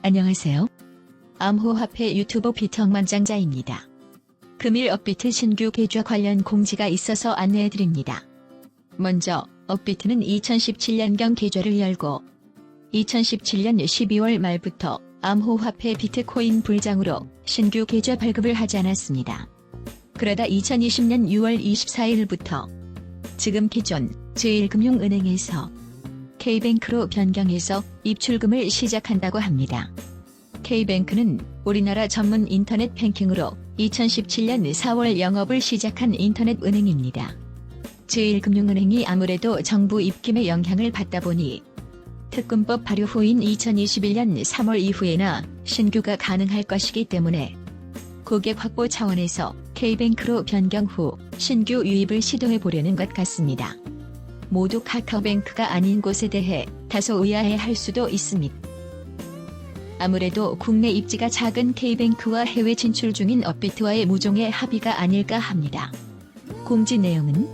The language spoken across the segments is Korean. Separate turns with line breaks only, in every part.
안녕하세요. 암호화폐 유튜버 비청만장자입니다. 금일 업비트 신규 계좌 관련 공지가 있어서 안내해드립니다. 먼저 업비트는 2017년경 계좌를 열고 2017년 12월 말부터 암호화폐 비트코인 불장으로 신규 계좌 발급을 하지 않았습니다. 그러다 2020년 6월 24일부터 지금 기존 제1금융은행에서 K뱅크로 변경해서 입출금을 시작한다고 합니다. K뱅크는 우리나라 전문 인터넷 뱅킹으로 2017년 4월 영업을 시작한 인터넷 은행입니다. 제1금융은행이 아무래도 정부 입김의 영향을 받다 보니 특금법 발효 후인 2021년 3월 이후에나 신규가 가능할 것이기 때문에 고객 확보 차원에서 K뱅크로 변경 후 신규 유입을 시도해 보려는 것 같습니다. 모두 카카오뱅크가 아닌 곳에 대해 다소 의아해 할 수도 있습니다. 아무래도 국내 입지가 작은 K뱅크와 해외 진출 중인 업비트와의 무종의 합의가 아닐까 합니다. 공지 내용은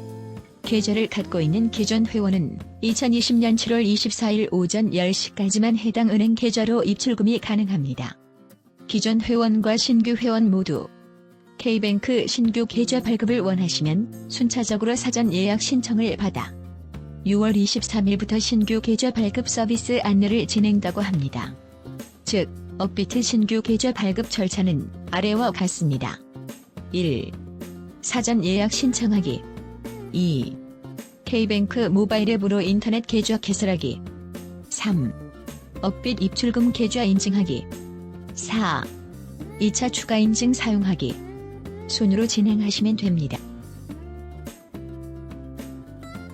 계좌를 갖고 있는 기존 회원은 2020년 7월 24일 오전 10시까지만 해당 은행 계좌로 입출금이 가능합니다. 기존 회원과 신규 회원 모두 K뱅크 신규 계좌 발급을 원하시면 순차적으로 사전 예약 신청을 받아 6월 23일부터 신규 계좌 발급 서비스 안내를 진행다고 합니다. 즉, 업비트 신규 계좌 발급 절차는 아래와 같습니다. 1. 사전 예약 신청하기 2. K뱅크 모바일 앱으로 인터넷 계좌 개설하기 3. 업빗 입출금 계좌 인증하기 4. 2차 추가 인증 사용하기 순으로 진행하시면 됩니다.